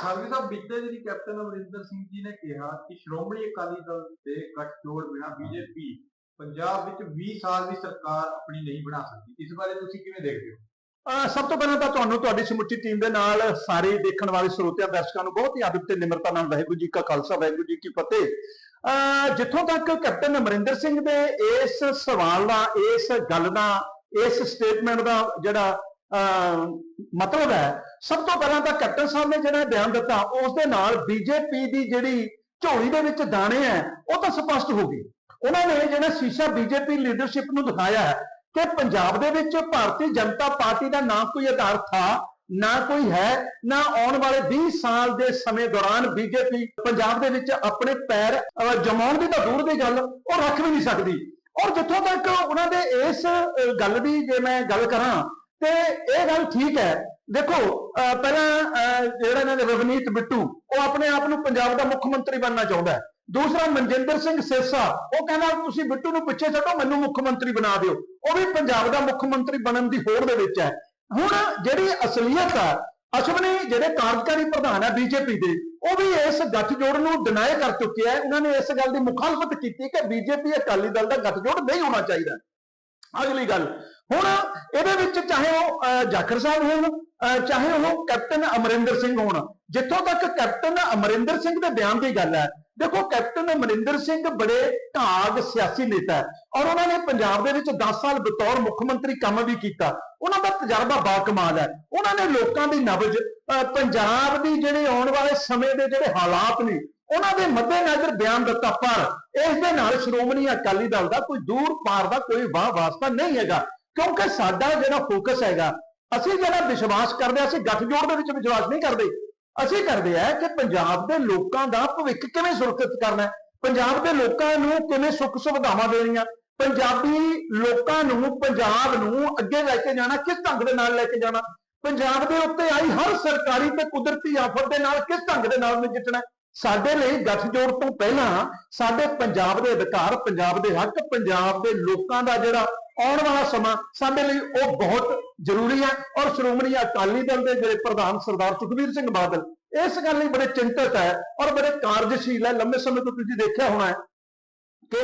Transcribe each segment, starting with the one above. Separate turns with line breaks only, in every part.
ਪ੍ਰਧਾਨ ਸਾਹਿਬ ਬੀਤੇ ਦਿਨੀ ਕੈਪਟਨ ਅਮਰਿੰਦਰ ਸਿੰਘ ਜੀ ਨੇ ਕਿਹਾ ਕਿ ਸ਼੍ਰੋਮਣੀ ਅਕਾਲੀ ਦਲ ਦੇ ਗੱਠਜੋੜ ਬਿਨਾ ਬੀਜੇਪੀ ਪੰਜਾਬ ਵਿੱਚ 20 ਸਾਲ ਦੀ ਸਰਕਾਰ ਆਪਣੀ ਨਹੀਂ ਬਣਾ ਸਕਦੀ। ਇਸ ਬਾਰੇ ਤੁਸੀਂ ਕਿਵੇਂ ਦੇਖਦੇ ਹੋ?
ਸਭ ਤੋਂ ਪਹਿਲਾਂ ਤਾਂ ਤੁਹਾਨੂੰ ਤੁਹਾਡੀ ਸਮੁੱਚੀ ਟੀਮ ਦੇ ਨਾਲ ਸਾਰੇ ਦੇਖਣ ਵਾਲੇ ਸਰੋਤਿਆਂ, ਦਰਸ਼ਕਾਂ ਨੂੰ ਬਹੁਤ ਹੀ ਆਦਤ ਤੇ ਨਿਮਰਤਾ ਨਾਲ ਵਾਹਿਗੁਰੂ ਜੀ ਕਾ ਖਾਲਸਾ, ਵਾਹਿਗੁਰੂ ਜੀ ਕੀ ਫਤਿਹ। ਅਹ ਜਿੱਥੋਂ ਤੱਕ ਕੈਪਟਨ ਅਮਰਿੰਦਰ ਸਿੰਘ ਦੇ ਇਸ ਸਵਾਲ ਦਾ, ਇਸ ਗੱਲ ਦਾ, ਇਸ ਸਟੇਟਮੈਂਟ ਦਾ ਜਿਹੜਾ ਮਤਲਬ ਹੈ, ਸਭ ਤੋਂ ਪਹਿਲਾਂ ਤਾਂ ਕੈਪਟਨ ਸਾਹਿਬ ਨੇ ਜਿਹੜਾ ਬਿਆਨ ਦਿੱਤਾ ਉਸ ਦੇ ਨਾਲ ਬੀਜੇਪੀ ਦੀ ਜਿਹੜੀ ਝੋਲੀ ਦੇ ਵਿੱਚ ਦਾਣੇ ਹੈ, ਉਹ ਤਾਂ ਸਪਸ਼ਟ ਹੋ ਗਏ। ਉਹਨਾਂ ਨੇ ਜਿਹੜਾ ਸ਼ੀਸ਼ਾ ਬੀਜੇਪੀ ਲੀਡਰਸ਼ਿਪ ਨੂੰ ਦਿਖਾਇਆ ਹੈ ਕਿ ਪੰਜਾਬ ਦੇ ਵਿੱਚ ਭਾਰਤੀ ਜਨਤਾ ਪਾਰਟੀ ਦਾ ਨਾ ਕੋਈ ਆਧਾਰ ਥਾ, ਨਾ ਕੋਈ ਹੈ, ਨਾ ਆਉਣ ਵਾਲੇ 20 ਸਾਲ ਦੇ ਸਮੇਂ ਦੌਰਾਨ ਬੀਜੇਪੀ ਪੰਜਾਬ ਦੇ ਵਿੱਚ ਆਪਣੇ ਪੈਰ ਜਮਾਉਣ ਦੀ ਤਾਂ ਦੂਰ ਦੀ ਗੱਲ, ਉਹ ਰੱਖ ਵੀ ਨਹੀਂ ਸਕਦੀ। ਔਰ ਜਿੱਥੋਂ ਤੱਕ ਉਹਨਾਂ ਦੇ ਇਸ ਗੱਲ ਦੀ ਜੇ ਮੈਂ ਗੱਲ ਕਰਾਂ ਤੇ ਇਹ ਗੱਲ ਠੀਕ ਹੈ। ਦੇਖੋ ਅਹ, ਪਹਿਲਾਂ ਅਹ, ਜਿਹੜਾ ਇਹਨਾਂ ਦੇ ਰਵਨੀਤ ਬਿੱਟੂ ਉਹ ਆਪਣੇ ਆਪ ਨੂੰ ਪੰਜਾਬ ਦਾ ਮੁੱਖ ਮੰਤਰੀ ਬਣਨਾ ਚਾਹੁੰਦਾ ਹੈ। ਦੂਸਰਾ ਮਨਜਿੰਦਰ ਸਿੰਘ ਸੇਸਾ ਉਹ ਕਹਿੰਦਾ ਤੁਸੀਂ ਬਿੱਟੂ ਨੂੰ ਪਿੱਛੇ ਛੱਡੋ ਮੈਨੂੰ ਮੁੱਖ ਮੰਤਰੀ ਬਣਾ ਦਿਓ। ਉਹ ਵੀ ਪੰਜਾਬ ਦਾ ਮੁੱਖ ਮੰਤਰੀ ਬਣਨ ਦੀ ਹੋੜ ਦੇ ਵਿੱਚ ਹੈ। ਹੁਣ ਜਿਹੜੀ ਅਸਲੀਅਤ ਹੈ ਅਸ਼ਵਨੀ ਜਿਹੜੇ ਕਾਰਜਕਾਰੀ ਪ੍ਰਧਾਨ ਹੈ ਬੀਜੇਪੀ ਦੇ ਉਹ ਵੀ ਇਸ ਗੱਠਜੋੜ ਨੂੰ ਡਿਨਾਈ ਕਰ ਚੁੱਕੇ ਹੈ ਉਹਨਾਂ ਨੇ ਇਸ ਗੱਲ ਦੀ ਮੁਖਾਲਫਤ ਕੀਤੀ ਕਿ ਬੀਜੇਪੀ ਅਕਾਲੀ ਦਲ ਦਾ ਗੱਠਜੋੜ ਨਹੀਂ ਹੋਣਾ ਚਾਹੀਦਾ। ਅਗਲੀ ਗੱਲ ਹੁਣ ਇਹਦੇ ਵਿੱਚ ਚਾਹੇ ਉਹ ਅਹ, ਜਾਖੜ ਸਾਹਿਬ ਹੋਣ ਚਾਹੇ ਉਹ ਕੈਪਟਨ ਅਮਰਿੰਦਰ ਸਿੰਘ ਹੋਣ ਜਿੱਥੋਂ ਤੱਕ ਕੈਪਟਨ ਅਮਰਿੰਦਰ ਸਿੰਘ ਦੇ ਬਿਆਨ ਦੀ ਗੱਲ ਹੈ ਦੇਖੋ ਕੈਪਟਨ ਅਮਰਿੰਦਰ ਸਿੰਘ ਬੜੇ ਢਾਗ ਸਿਆਸੀ ਨੇਤਾ ਹੈ ਔਰ ਉਹਨਾਂ ਨੇ ਪੰਜਾਬ ਦੇ ਵਿੱਚ 10 ਸਾਲ ਬਤੌਰ ਮੁੱਖ ਮੰਤਰੀ ਕੰਮ ਵੀ ਕੀਤਾ। ਉਹਨਾਂ ਦਾ ਤਜਰਬਾ ਬਾਕਮਾਲ ਹੈ। ਉਹਨਾਂ ਨੇ ਲੋਕਾਂ ਦੀ ਨਬਜ ਅਹ, ਪੰਜਾਬ ਦੀ ਜਿਹੜੇ ਆਉਣ ਵਾਲੇ ਸਮੇਂ ਦੇ ਜਿਹੜੇ ਹਾਲਾਤ ਨੇ ਉਹਨਾਂ ਦੇ ਮੱਦੇਨਜ਼ਰ ਬਿਆਨ ਦਿੱਤਾ ਪਰ ਇਸ ਦੇ ਨਾਲ ਸ਼੍ਰੋਮਣੀ ਅਕਾਲੀ ਦਲ ਦਾ ਕੋਈ ਦੂਰ ਪਾਰ ਦਾ ਕੋਈ ਵਾਹ ਵਾਸਤਾ ਨਹੀਂ ਹੈਗਾ। ਕਿਉਂਕਿ ਸਾਡਾ ਜਿਹੜਾ ਫੋਕਸ ਹੈਗਾ, ਅਸੀਂ ਜਿਹੜਾ ਵਿਸ਼ਵਾਸ ਕਰਦੇ ਹਾਂ, ਅਸੀਂ ਗੱਠਜੋੜ ਦੇ ਵਿੱਚ ਵਿਸ਼ਵਾਸ ਨਹੀਂ ਕਰਦੇ। ਅਸੀਂ ਕਰਦੇ ਆ ਕਿ ਪੰਜਾਬ ਦੇ ਲੋਕਾਂ ਦਾ ਭਵਿੱਖ ਕਿਵੇਂ ਸੁਰੱਖਿਅਤ ਕਰਨਾ ਹੈ? ਪੰਜਾਬ ਦੇ ਲੋਕਾਂ ਨੂੰ ਕਿਵੇਂ ਸੁੱਖ ਸੁਵਿਧਾਵਾਂ ਦੇਣੀਆਂ? ਪੰਜਾਬੀ ਲੋਕਾਂ ਨੂੰ, ਪੰਜਾਬ ਨੂੰ ਅੱਗੇ ਲੈ ਕੇ ਜਾਣਾ, ਕਿਸ ਢੰਗ ਦੇ ਨਾਲ ਲੈ ਕੇ ਜਾਣਾ? ਪੰਜਾਬ ਦੇ ਉੱਤੇ ਆਈ ਹਰ ਸਰਕਾਰੀ ਤੇ ਕੁਦਰਤੀ ਆਫਤ ਦੇ ਨਾਲ ਕਿਸ ਢੰਗ ਦੇ ਨਾਲ ਨਜਿੱਠਣਾ ਸਾਡੇ ਲਈ ਗੱਠਜੋੜ ਤੋਂ ਪਹਿਲਾਂ ਸਾਡੇ ਪੰਜਾਬ ਦੇ ਅਧਿਕਾਰ ਪੰਜਾਬ ਦੇ ਹੱਕ ਪੰਜਾਬ ਦੇ ਲੋਕਾਂ ਦਾ ਜਿਹੜਾ ਆਉਣ ਵਾਲਾ ਸਮਾਂ ਸਾਡੇ ਲਈ ਉਹ ਬਹੁਤ ਜ਼ਰੂਰੀ ਹੈ ਔਰ ਸ਼੍ਰੋਮਣੀ ਅਕਾਲੀ ਦਲ ਦੇ ਜਿਹੜੇ ਪ੍ਰਧਾਨ ਸਰਦਾਰ ਸੁਖਬੀਰ ਸਿੰਘ ਬਾਦਲ ਇਸ ਗੱਲ ਲਈ ਬੜੇ ਚਿੰਤਤ ਹੈ ਔਰ ਬੜੇ ਕਾਰਜਸ਼ੀਲ ਹੈ। ਲੰਮੇ ਸਮੇਂ ਤੋਂ ਤੁਸੀਂ ਦੇਖਿਆ ਹੋਣਾ ਹੈ ਕਿ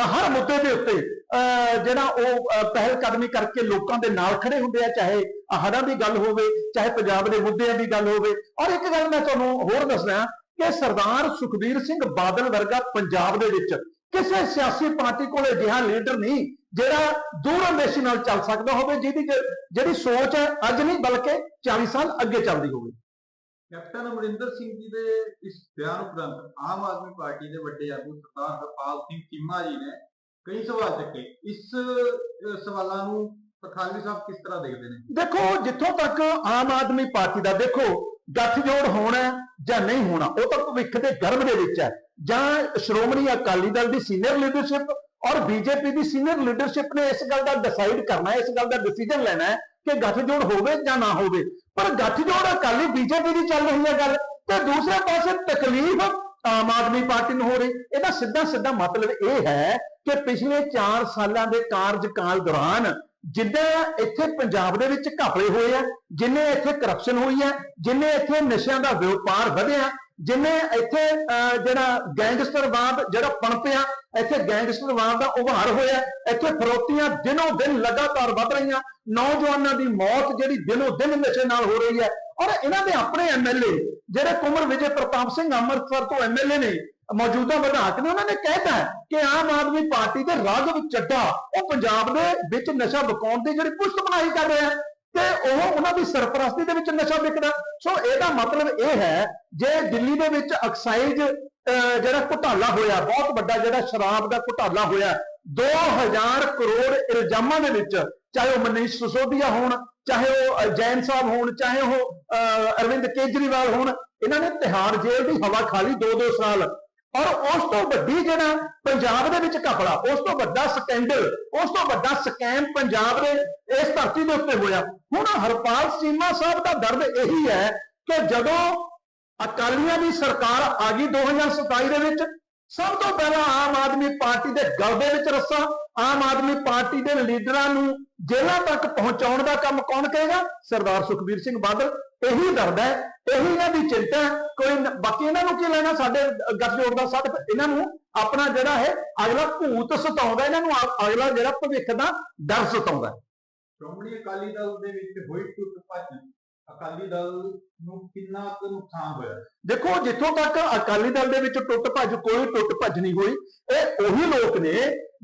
ਹਰ ਮੁੱਦੇ ਦੇ ਉੱਤੇ ਅਹ, ਜਿਹੜਾ ਉਹ ਅਹ, ਪਹਿਲ ਕਦਮੀ ਕਰਕੇ ਲੋਕਾਂ ਦੇ ਨਾਲ ਖੜੇ ਹੁੰਦੇ ਆ ਚਾਹੇ ਹੜ੍ਹਾਂ ਦੀ ਗੱਲ ਹੋਵੇ ਚਾਹੇ ਪੰਜਾਬ ਦੇ ਮੁੱਦਿਆਂ ਦੀ ਗੱਲ ਹੋਵੇ। ਔਰ ਇੱਕ ਗੱਲ ਮੈਂ ਤੁਹਾਨੂੰ ਹੋਰ ਦੱਸਣਾ ਕਿ ਸਰਦਾਰ ਸੁਖਬੀਰ ਸਿੰਘ ਬਾਦਲ ਵਰਗਾ ਪੰਜਾਬ ਦੇ ਵਿੱਚ ਕਿਸੇ ਸਿਆਸੀ ਪਾਰਟੀ ਕੋਲ ਅਜਿਹਾ ਲੀਡਰ ਨਹੀਂ ਜਿਹੜਾ ਦੂਰਅੰਦੇਸ਼ੀ ਨਾਲ ਚੱਲ ਸਕਦਾ ਹੋਵੇ ਜਿਹਦੀ ਜਿਹੜੀ ਸੋਚ ਹੈ ਅੱਜ ਨਹੀਂ ਬਲਕਿ 40 ਸਾਲ ਅੱਗੇ ਚੱਲਦੀ ਹੋਵੇ।
ਕੈਪਟਨ ਅਮਰਿੰਦਰ ਸਿੰਘ ਜੀ ਦੇ ਇਸ ਬਿਆਨ ਉਪਰੰਤ ਆਮ ਆਦਮੀ ਪਾਰਟੀ ਦੇ ਵੱਡੇ ਆਗੂ ਸਰਦਾਰ ਹਰਪਾਲ ਸਿੰਘ ਚੀਮਾ ਜੀ ਨੇ ਕਈ ਸਵਾਲ ਚੱਕੇ। ਇਸ ਸਵਾਲਾਂ ਨੂੰ ਪਖਾਲੀ ਸਾਹਿਬ ਕਿਸ ਤਰ੍ਹਾਂ ਦੇਖਦੇ ਨੇ?
ਦੇਖੋ ਜਿੱਥੋਂ ਤੱਕ ਆਮ ਆਦਮੀ ਪਾਰਟੀ ਦਾ ਦੇਖੋ ਗੱਠਜੋੜ ਹੋਣਾ ਜਾਂ ਨਹੀਂ ਹੋਣਾ, ਉਹ ਤਾਂ ਭਵਿੱਖ ਦੇ ਗਰਭ ਦੇ ਵਿੱਚ ਹੈ। ਜਾਂ ਸ਼੍ਰੋਮਣੀ ਅਕਾਲੀ ਦਲ ਦੀ ਸੀਨੀਅਰ ਲੀਡਰਸ਼ਿਪ ਔਰ ਬੀਜੇਪੀ ਦੀ ਸੀਨੀਅਰ ਲੀਡਰਸ਼ਿਪ ਨੇ ਇਸ ਗੱਲ ਦਾ ਡਿਸਾਈਡ ਕਰਨਾ ਹੈ, ਇਸ ਗੱਲ ਦਾ ਡਿਸੀਜਨ ਲੈਣਾ ਹੈ ਕਿ ਗੱਠਜੋੜ ਹੋਵੇ ਜਾਂ ਨਾ ਹੋਵੇ। ਪਰ ਗੱਠਜੋੜ ਅਕਾਲੀ ਬੀਜੇਪੀ ਦੀ ਚੱਲ ਰਹੀ ਹੈ ਗੱਲ, ਤੇ ਦੂਸਰੇ ਪਾਸੇ ਤਕਲੀਫ ਆਮ ਆਦਮੀ ਪਾਰਟੀ ਨੂੰ ਹੋ ਰਹੀ। ਇਹਦਾ ਸਿੱਧਾ ਸਿੱਧਾ ਮਤਲਬ ਇਹ ਹੈ ਕਿ ਪਿਛਲੇ 4 ਸਾਲਾਂ ਦੇ ਕਾਰਜਕਾਲ ਦੌਰਾਨ ਜਿੱਦਾਂ ਇੱਥੇ ਪੰਜਾਬ ਦੇ ਵਿੱਚ ਘਪਲੇ ਹੋਏ ਆ ਜਿੰਨੇ ਇੱਥੇ ਕਰਪਸ਼ਨ ਹੋਈ ਹੈ ਜਿੰਨੇ ਇੱਥੇ ਨਸ਼ਿਆਂ ਦਾ ਵਪਾਰ ਵਧਿਆ ਜਿੰਨੇ ਇੱਥੇ ਅਹ, ਜਿਹੜਾ ਗੈਂਗਸਟਰਵਾਦ ਜਿਹੜਾ ਪਣਪਿਆ ਇੱਥੇ ਗੈਂਗਸਟਰਵਾਦ ਦਾ ਉਭਾਰ ਹੋਇਆ ਇੱਥੇ ਫਰੋਤੀਆਂ ਦਿਨੋਂ ਦਿਨ ਲਗਾਤਾਰ ਵੱਧ ਰਹੀਆਂ ਨੌਜਵਾਨਾਂ ਦੀ ਮੌਤ ਜਿਹੜੀ ਦਿਨੋਂ ਦਿਨ ਨਸ਼ੇ ਨਾਲ ਹੋ ਰਹੀ ਹੈ। ਔਰ ਇਹਨਾਂ ਦੇ ਆਪਣੇ ਐਮਐਲਏ ਜਿਹੜੇ ਕੁਮਰ ਵਿਜੇ ਪ੍ਰਤਾਪ ਸਿੰਘ ਅੰਮ੍ਰਿਤਸਰ ਤੋਂ ਐਮਐਲਏ ਨੇ ਮੌਜੂਦਾ ਵਿਧਾਇਕ ਨੇ ਉਹਨਾਂ ਨੇ ਕਹਿਤਾ ਹੈ ਕਿ ਆਮ ਆਦਮੀ ਪਾਰਟੀ ਦੇ ਰਾਘਵ ਚੱਡਾ ਉਹ ਪੰਜਾਬ ਦੇ ਵਿੱਚ ਨਸ਼ਾ ਵਿਕਾਉਣ ਦੀ ਜਿਹੜੀ ਪੁਸ਼ਤ ਬਣਾਈ ਕਰ ਰਿਹਾ ਤੇ ਉਹ ਉਹਨਾਂ ਦੀ ਸਰਪ੍ਰਸਤੀ ਦੇ ਵਿੱਚ ਨਸ਼ਾ ਵਿਕਦਾ ਸੋ ਇਹਦਾ ਮਤਲਬ ਇਹ ਹੈ ਜੇ ਦਿੱਲੀ ਦੇ ਵਿੱਚ ਐਕਸਾਈਜ਼ ਜਿਹੜਾ ਘੁਟਾਲਾ ਹੋਇਆ ਬਹੁਤ ਵੱਡਾ ਜਿਹੜਾ ਸ਼ਰਾਬ ਦਾ ਘੁਟਾਲਾ ਹੋਇਆ 2000 ਕਰੋੜ ਇਲਜ਼ਾਮਾਂ ਦੇ ਵਿੱਚ ਚਾਹੇ ਉਹ ਮਨੀਸ਼ ਸਿਸੋਦੀਆ ਹੋਣ ਚਾਹੇ ਉਹ ਜੈਨ ਸਾਹਿਬ ਹੋਣ ਚਾਹੇ ਉਹ ਅਹ, ਅਰਵਿੰਦ ਕੇਜਰੀਵਾਲ ਹੋਣ ਇਹਨਾਂ ਨੇ ਤਿਹਾੜ ਜੇਲ੍ਹ ਦੀ ਹਵਾ ਖਾਲੀ ਲਈ 2-2 ਸਾਲ। ਔਰ ਉਸ ਤੋਂ ਵੱਡੀ ਜਿਹੜਾ ਪੰਜਾਬ ਦੇ ਵਿੱਚ ਘਪਲਾ, ਉਸ ਤੋਂ ਵੱਡਾ ਸਕੈਂਡਲ ਉਸ ਤੋਂ ਵੱਡਾ ਸਕੈਮ ਪੰਜਾਬ ਦੇ ਇਸ ਧਰਤੀ ਦੇ ਉੱਤੇ ਹੋਇਆ। ਹੁਣ ਹਰਪਾਲ ਸੀਮਾ ਸਾਹਿਬ ਦਾ ਦਰਦ ਇਹੀ ਹੈ ਕਿ ਜਦੋਂ ਅਕਾਲੀਆਂ ਦੀ ਸਰਕਾਰ ਆ ਗਈ 2027 ਦੇ ਵਿੱਚ, ਸਭ ਤੋਂ ਪਹਿਲਾਂ ਆਮ ਆਦਮੀ ਪਾਰਟੀ ਦੇ ਗਲ ਦੇ ਵਿੱਚ ਰੱਸਾ, ਆਮ ਆਦਮੀ ਪਾਰਟੀ ਦੇ ਲੀਡਰਾਂ ਨੂੰ ਜੇਲ੍ਹਾਂ ਤੱਕ ਪਹੁੰਚਾਉਣ ਦਾ ਕੰਮ ਕੌਣ ਕਰੇਗਾ? ਸਰਦਾਰ ਸੁਖਬੀਰ ਸਿੰਘ ਬਾਦਲ। ਇਹੀ ਦਰਦ ਹੈ ਇਹੀ ਇਹਨਾਂ ਦੀ ਚਿੰਤਾ। ਕੋਈ ਬਾਕੀ ਇਹਨਾਂ ਨੂੰ ਕੀ ਲੈਣਾ ਸਾਡੇ ਗੱਠਜੋੜ ਦਾ ਸਾਥ ਇਹਨਾਂ ਨੂੰ ਆਪਣਾ ਜਿਹੜਾ ਹੈ ਅਗਲਾ ਭੂਤ ਸਤਾਉਂਦਾ ਇਹਨਾਂ ਨੂੰ ਅਗਲਾ ਜਿਹੜਾ ਭਵਿੱਖ ਦਾ ਡਰ ਸਤਾਉਂਦਾ
ਸ਼੍ਰੋਮਣੀ ਅਕਾਲੀ ਦਲ ਦੇ ਵਿੱਚ ਹੋਈ ਟੁੱਟ ਭੱਜ ਅਕਾਲੀ ਦਲ ਨੂੰ ਕਿੰਨਾ ਕੁ ਨੁਕਸਾਨ ਹੋਇਆ?
ਦੇਖੋ ਜਿੱਥੋਂ ਤੱਕ ਅਕਾਲੀ ਦਲ ਦੇ ਵਿੱਚ ਟੁੱਟ ਭੱਜ ਕੋਈ ਟੁੱਟ ਭੱਜ ਨਹੀਂ ਹੋਈ ਇਹ ਉਹੀ ਲੋਕ ਨੇ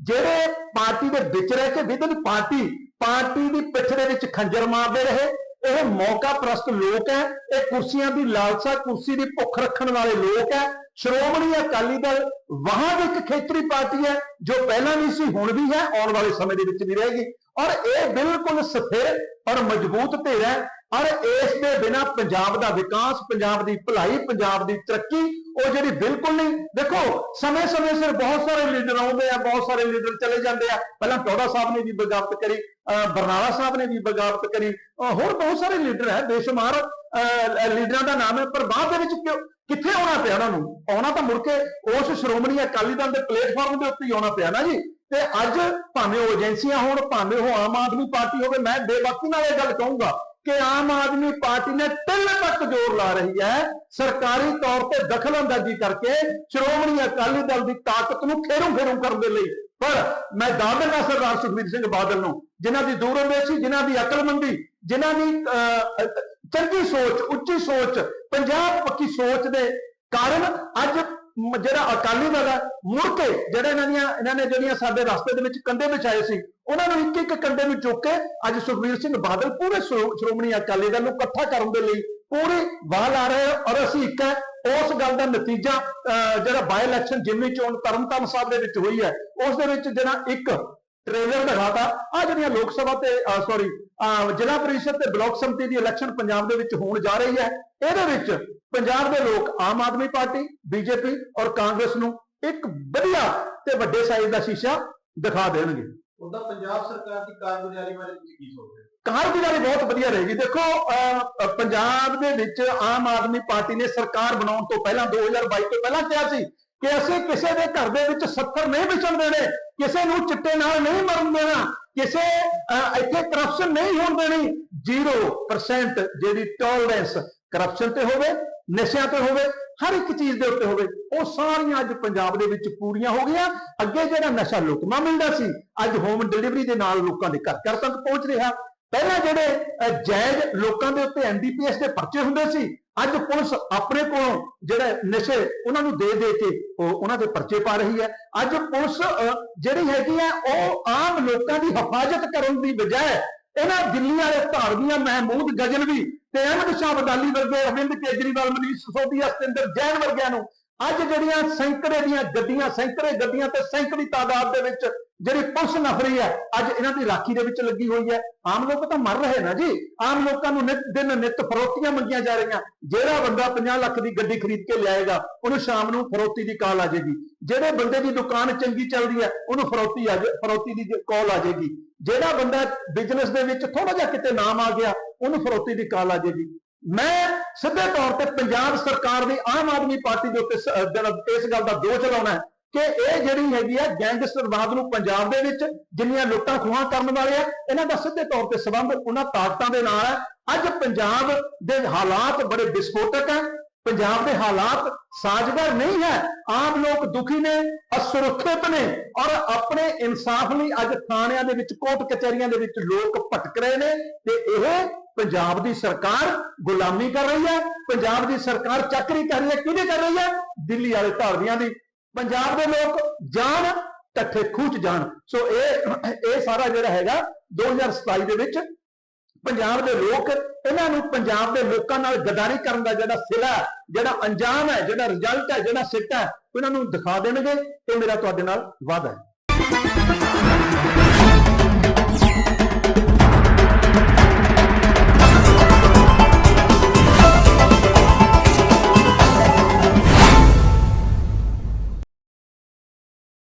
ਜਿਹੜੇ ਪਾਰਟੀ ਦੇ ਵਿੱਚ ਰਹਿ ਕੇ ਵਿਦਨ ਪਾਰਟੀ ਪਾਰਟੀ ਦੀ ਪਿੱਠ ਦੇ ਵਿੱਚ ਖੰਜਰ ਮਾਰਦੇ ਰਹੇ। ਇਹ ਮੌਕਾ ਪ੍ਰਸਤ ਲੋਕ ਹੈ, ਇਹ ਕੁਰਸੀਆਂ ਦੀ ਲਾਲਸਾ, ਕੁਰਸੀ ਦੀ ਭੁੱਖ ਰੱਖਣ ਵਾਲੇ ਲੋਕ ਹੈ। ਸ਼੍ਰੋਮਣੀ ਅਕਾਲੀ ਦਲ ਵਾਹਾਂ ਦੀ ਇੱਕ ਖੇਤਰੀ ਪਾਰਟੀ ਹੈ, ਜੋ ਪਹਿਲਾਂ ਨਹੀਂ ਸੀ, ਹੁਣ ਵੀ ਹੈ, ਆਉਣ ਵਾਲੇ ਸਮੇਂ ਦੇ ਵਿੱਚ ਵੀ ਰਹੇਗੀ। ਔਰ ਇਹ ਬਿਲਕੁਲ ਸਥਿਰ ਔਰ ਮਜ਼ਬੂਤ ਧਿਰ ਹੈ। ਔਰ ਇਸ ਦੇ ਬਿਨਾ ਪੰਜਾਬ ਦਾ ਵਿਕਾਸ ਪੰਜਾਬ ਦੀ ਭਲਾਈ ਪੰਜਾਬ ਦੀ ਤਰੱਕੀ ਉਹ ਜਿਹੜੀ ਬਿਲਕੁਲ ਨਹੀਂ। ਦੇਖੋ ਸਮੇਂ-ਸਮੇਂ ਸਿਰ ਬਹੁਤ ਸਾਰੇ ਲੀਡਰ ਆਉਂਦੇ ਆ ਬਹੁਤ ਸਾਰੇ ਲੀਡਰ ਚਲੇ ਜਾਂਦੇ ਆ। ਪਹਿਲਾਂ ਟੋੜਾ ਸਾਹਿਬ ਨੇ ਵੀ ਬਗਾਵਤ ਕਰੀ ਅਹ ਬਰਨਾਲਾ ਸਾਹਿਬ ਨੇ ਵੀ ਬਗਾਵਤ ਕਰੀ। ਹੋਰ ਬਹੁਤ ਸਾਰੇ ਲੀਡਰ ਹੈ ਬੇਸ਼ੁਮਾਰ ਅਹ, ਲੀਡਰਾਂ ਦਾ ਨਾਮ ਹੈ ਪਰ ਬਾਅਦ ਦੇ ਵਿੱਚ ਕਿਉਂ ਕਿੱਥੇ ਆਉਣਾ ਪਿਆ ਉਹਨਾਂ ਨੂੰ? ਆਉਣਾ ਤਾਂ ਮੁੜ ਕੇ ਉਸ ਸ਼੍ਰੋਮਣੀ ਅਕਾਲੀ ਦਲ ਦੇ ਪਲੇਟਫਾਰਮ ਦੇ ਉੱਤੇ ਆਉਣਾ ਪਿਆ ਨਾ ਜੀ। ਤੇ ਅੱਜ ਭਾਵੇਂ ਉਹ ਏਜੰਸੀਆਂ ਹੋਣ ਭਾਵੇਂ ਉਹ ਆਮ ਆਦਮੀ ਪਾਰਟੀ ਹੋਵੇ ਮੈਂ ਬੇਬਾਕੀ ਨਾਲ ਇਹ ਗੱਲ ਕਹੂੰਗਾ ਕਿ ਆਮ ਆਦਮੀ ਪਾਰਟੀ ਨੇ ਤਿੰਨ ਤੱਕ ਜ਼ੋਰ ਲਾ ਰਹੀ ਹੈ ਸਰਕਾਰੀ ਤੌਰ ਤੇ ਦਖਲਅੰਦਾਜ਼ੀ ਕਰਕੇ ਸ਼੍ਰੋਮਣੀ ਅਕਾਲੀ ਦਲ ਦੀ ਤਾਕਤ ਨੂੰ ਖੇਰੂ ਖੇਰੂ ਕਰਨ ਦੇ ਲਈ। ਪਰ ਮੈਂ ਦਾਅਵੇ ਨਾਲ ਸਰਦਾਰ ਸੁਖਬੀਰ ਸਿੰਘ ਬਾਦਲ ਨੂੰ ਜਿਨ੍ਹਾਂ ਦੀ ਦੂਰਅੰਦੇਸ਼ੀ ਜਿਨ੍ਹਾਂ ਦੀ ਅਕਲਮੰਦੀ ਜਿਨ੍ਹਾਂ ਦੀ ਅਹ, ਚੰਗੀ ਸੋਚ ਉੱਚੀ ਸੋਚ ਪੰਜਾਬ ਪੱਕੀ ਸੋਚ ਦੇ ਕਾਰਨ ਅੱਜ ਜਿਹੜਾ ਅਕਾਲੀ ਦਲ ਹੈ ਮੁੜ ਕੇ ਜਿਹੜਾ ਇਹਨਾਂ ਦੀਆਂ ਇਹਨਾਂ ਨੇ ਜਿਹੜੀਆਂ ਸਾਡੇ ਰਸਤੇ ਦੇ ਵਿੱਚ ਕੰਡੇ ਵਿਛਾਏ ਸੀ ਉਹਨਾਂ ਨੂੰ ਇੱਕ ਇੱਕ ਕੰਡੇ ਨੂੰ ਚੁੱਕ ਕੇ ਅੱਜ ਸੁਖਬੀਰ ਸਿੰਘ ਬਾਦਲ ਪੂਰੇ ਸ਼੍ਰੋ- ਸ਼੍ਰੋਮਣੀ ਅਕਾਲੀ ਦਲ ਨੂੰ ਇਕੱਠਾ ਕਰਨ ਦੇ ਲਈ ਪੂਰੀ ਵਾਹ ਲਾ ਰਹੇ ਹਨ ਔਰ ਅਸੀਂ ਇੱਕ ਹੈ ਉਸ ਗੱਲ ਦਾ ਨਤੀਜਾ ਅਹ, ਜਿਹੜਾ ਬਾਈ ਇਲੈਕਸ਼ਨ ਜਿਮਨੀ ਚੋਣ ਤਰਨਤਾਰਨ ਸਾਹਿਬ ਦੇ ਵਿੱਚ ਹੋਈ ਹੈ ਉਸ ਦੇ ਵਿੱਚ ਜਿਹੜਾ ਇੱਕ ਟ੍ਰੇਲਰ ਦਿਖਾਤਾ ਆ ਜਿਹੜੀਆਂ ਲੋਕ ਸਭਾ ਤੇ ਸੌਰੀ ਜ਼ਿਲ੍ਹਾ ਪ੍ਰੀਸ਼ਦ ਤੇ ਬਲਾਕ ਸੰਮਤੀ ਦੀ ਇਲੈਕਸ਼ਨ ਪੰਜਾਬ ਦੇ ਵਿੱਚ ਹੋਣ ਜਾ ਰਹੀ ਹੈ ਇਹਦੇ ਵਿੱਚ ਪੰਜਾਬ ਦੇ ਲੋਕ ਆਮ ਆਦਮੀ ਪਾਰਟੀ ਬੀਜੇਪੀ ਔਰ ਕਾਂਗਰਸ ਨੂੰ ਇੱਕ ਵਧੀਆ ਤੇ ਵੱਡੇ ਸਾਈਜ਼ ਦਾ ਸ਼ੀਸ਼ਾ ਦਿਖਾ ਦੇਣਗੇ।
ਉਹਦਾ ਪੰਜਾਬ ਸਰਕਾਰ ਦੀ ਕਾਰਗੁਜ਼ਾਰੀ ਬਾਰੇ ਤੁਸੀਂ ਕੀ ਸੋਚਦੇ ਹੋ?
ਕਾਰਗੁਜ਼ਾਰੀ ਬਹੁਤ ਵਧੀਆ ਰਹੇਗੀ। ਦੇਖੋ ਪੰਜਾਬ ਦੇ ਵਿੱਚ ਆਮ ਆਦਮੀ ਪਾਰਟੀ ਨੇ ਸਰਕਾਰ ਬਣਾਉਣ ਤੋਂ ਪਹਿਲਾਂ 2022 ਤੋਂ ਪਹਿਲਾਂ ਕਿਹਾ ਸੀ ਕਿ ਅਸੀਂ ਕਿਸੇ ਦੇ ਘਰ ਦੇ ਵਿੱਚ 70 ਨਹੀਂ ਵਿਚਣ ਦੇਣੇ, ਕਿਸੇ ਨੂੰ ਚਿੱਟੇ ਨਾਲ ਨਹੀਂ ਮਰਨ ਦੇਣਾ, ਕਿਸੇ ਇੱਥੇ ਕਰਪਸ਼ਨ ਨਹੀਂ ਹੋਣ ਦੇਣੀ। 0% ਜਿਹੜੀ ਟੋਲਰੈਂਸ ਕਰਪਸ਼ਨ ਤੇ ਹੋਵੇ, ਨਸ਼ਿਆਂ ਤੇ ਹੋਵੇ, ਹਰ ਇੱਕ ਚੀਜ਼ ਦੇ ਉੱਤੇ ਹੋਵੇ, ਉਹ ਸਾਰੀਆਂ ਅੱਜ ਪੰਜਾਬ ਦੇ ਵਿੱਚ ਪੂਰੀਆਂ ਹੋ ਗਈਆਂ। ਅੱਗੇ ਜਿਹੜਾ ਨਸ਼ਾ ਲੁਕਮਾ ਮਿਲਦਾ ਸੀ, ਅੱਜ ਹੋਮ ਡਿਲੀਵਰੀ ਦੇ ਨਾਲ ਲੋਕਾਂ ਦੇ ਘਰ ਘਰ ਤੱਕ ਪਹੁੰਚ ਰਿਹਾ। ਪਹਿਲਾਂ ਜਿਹੜੇ ਜਾਇਜ਼ ਲੋਕਾਂ ਦੇ ਉੱਤੇ ਐਨਡੀਪੀਐਸ ਦੇ ਪਰਚੇ ਹੁੰਦੇ ਸੀ ਅੱਜ ਪੁਲਿਸ ਆਪਣੇ ਕੋਲੋਂ ਜਿਹੜੇ ਨਸ਼ੇ ਉਹਨਾਂ ਨੂੰ ਦੇ ਦੇ ਕੇ ਉਹ ਉਹਨਾਂ ਦੇ ਪਰਚੇ ਪਾ ਰਹੀ ਹੈ। ਅੱਜ ਪੁਲਿਸ ਅਹ, ਜਿਹੜੀ ਹੈਗੀ ਹੈ ਉਹ ਆਮ ਲੋਕਾਂ ਦੀ ਹਿਫਾਜ਼ਤ ਕਰਨ ਦੀ ਬਜਾਏ ਇਹਨਾਂ ਦਿੱਲੀ ਵਾਲੇ ਧਾਰਮੀਆਂ ਮਹਿਮੂਦ ਗਜਨਵੀ ਤੇ ਅਹਿਮਦ ਸ਼ਾਹ ਅਬਦਾਲੀ ਵਰਗੇ ਅਰਵਿੰਦ ਕੇਜਰੀਵਾਲ ਮਨੀਸ਼ ਸਿਸੋਦੀਆ ਸਤਿੰਦਰ ਜੈਨ ਵਰਗਿਆਂ ਨੂੰ ਅੱਜ ਜਿਹੜੀਆਂ ਸੈਂਕੜੇ ਦੀਆਂ ਗੱਡੀਆਂ, ਸੈਂਕੜੇ ਗੱਡੀਆਂ ਤੇ ਸੈਂਕੜੀ ਤਾਦਾਦ ਦੇ ਵਿੱਚ ਜਿਹੜੀ ਪੁਲਿਸ ਨਫਰੀ ਹੈ, ਅੱਜ ਇਹਨਾਂ ਦੀ ਰਾਖੀ ਦੇ ਵਿੱਚ ਲੱਗੀ ਹੋਈ ਹੈ। ਆਮ ਲੋਕ ਤਾਂ ਮਰ ਰਹੇ ਨਾ ਜੀ। ਆਮ ਲੋਕਾਂ ਨੂੰ ਨਿਤ ਦਿਨ ਨਿਤ ਫਰੋਤੀਆਂ ਮੰਗੀਆਂ ਜਾ ਰਹੀਆਂ। ਜਿਹੜਾ ਬੰਦਾ 50 ਲੱਖ ਦੀ ਗੱਡੀ ਖਰੀਦ ਕੇ ਲਿਆਏਗਾ, ਉਹਨੂੰ ਸ਼ਾਮ ਨੂੰ ਫਰੋਤੀ ਦੀ ਕਾਲ ਆ ਜਾਏਗੀ। ਜਿਹੜੇ ਬੰਦੇ ਦੀ ਦੁਕਾਨ ਚੰਗੀ ਚੱਲਦੀ ਹੈ, ਉਹਨੂੰ ਫਰੋਤੀ ਆ ਜਾ- ਫਰੋਤੀ ਦੀ ਕਾਲ ਆ ਜਾਏਗੀ। ਜਿਹੜਾ ਬੰਦਾ ਬਿਜ਼ਨਸ ਦੇ ਵਿੱਚ ਥੋੜਾ ਜਿਹਾ ਕਿਤੇ ਨਾਮ ਆ ਗਿਆ, ਉਹਨੂੰ ਫਰੋਤੀ ਦੀ ਕਾਲ ਆ ਜਾਏਗੀ। ਮੈਂ ਸਿੱਧੇ ਤੌਰ ਤੇ ਪੰਜਾਬ ਸਰਕਾਰ ਦੀ ਆਮ ਆਦਮੀ ਪਾਰਟੀ ਦੇ ਉੱਤੇ ਇਸ ਗੱਲ ਦਾ ਦੋਸ਼ ਲਾਉਣਾ ਕਿ ਇਹ ਜਿਹੜੀ ਹੈਗੀ ਹੈ ਗੈਂਗਸਟਰਵਾਦ ਨੂੰ ਪੰਜਾਬ ਦੇ ਵਿੱਚ ਜਿੰਨੀਆਂ ਲੁੱਟਾਂ ਖੋਹਾਂ ਕਰਨ ਵਾਲੇ ਆ, ਇਹਨਾਂ ਦਾ ਸਿੱਧੇ ਤੌਰ ਤੇ ਸੰਬੰਧ ਉਹਨਾਂ ਤਾਕਤਾਂ ਦੇ ਨਾਲ ਹੈ। ਅੱਜ ਪੰਜਾਬ ਦੇ ਹਾਲਾਤ ਬੜੇ ਵਿਸਫੋਟਕ ਹੈ। ਪੰਜਾਬ ਦੇ ਹਾਲਾਤ ਸਾਜ਼ਗਰ ਨਹੀਂ ਹੈ। ਆਮ ਲੋਕ ਦੁਖੀ ਨੇ, ਅਸੁਰੱਖਿਅਤ ਨੇ ਔਰ ਆਪਣੇ ਇਨਸਾਫ ਲਈ ਅੱਜ ਥਾਣਿਆਂ ਦੇ ਵਿੱਚ, ਕੋਰਟ ਕਚਹਿਰੀਆਂ ਦੇ ਵਿੱਚ ਲੋਕ ਭਟਕ ਰਹੇ ਨੇ ਤੇ ਇਹ ਪੰਜਾਬ ਦੀ ਸਰਕਾਰ ਗੁਲਾਮੀ ਕਰ ਰਹੀ ਹੈ ਪੰਜਾਬ ਦੀ ਸਰਕਾਰ ਚੱਕਰੀ ਕਰ ਰਹੀ ਹੈ ਕਿਹਦੇ ਕਰ ਰਹੀ ਹੈ? ਦਿੱਲੀ ਵਾਲੇ ਧਾਰਮੀਆਂ ਦੀ। ਪੰਜਾਬ ਦੇ ਲੋਕ ਜਾਣ ਟੱਠੇ ਖੂਚ ਜਾਣ। ਸੋ ਇਹ ਇਹ ਸਾਰਾ ਜਿਹੜਾ ਹੈਗਾ 2027 ਦੇ ਵਿੱਚ ਪੰਜਾਬ ਦੇ ਲੋਕ ਇਹਨਾਂ ਨੂੰ ਪੰਜਾਬ ਦੇ ਲੋਕਾਂ ਨਾਲ ਗਦਾਰੀ ਕਰਨ ਦਾ ਜਿਹੜਾ ਸਿਲਾ ਹੈ, ਜਿਹੜਾ ਅੰਜਾਮ ਹੈ ਜਿਹੜਾ ਰਿਜ਼ਲਟ ਹੈ ਜਿਹੜਾ ਸਿੱਟਾ ਹੈ ਉਹਨਾਂ ਨੂੰ ਦਿਖਾ ਦੇਣਗੇ ਇਹ ਮੇਰਾ ਤੁਹਾਡੇ ਨਾਲ ਵਾਅਦਾ ਹੈ।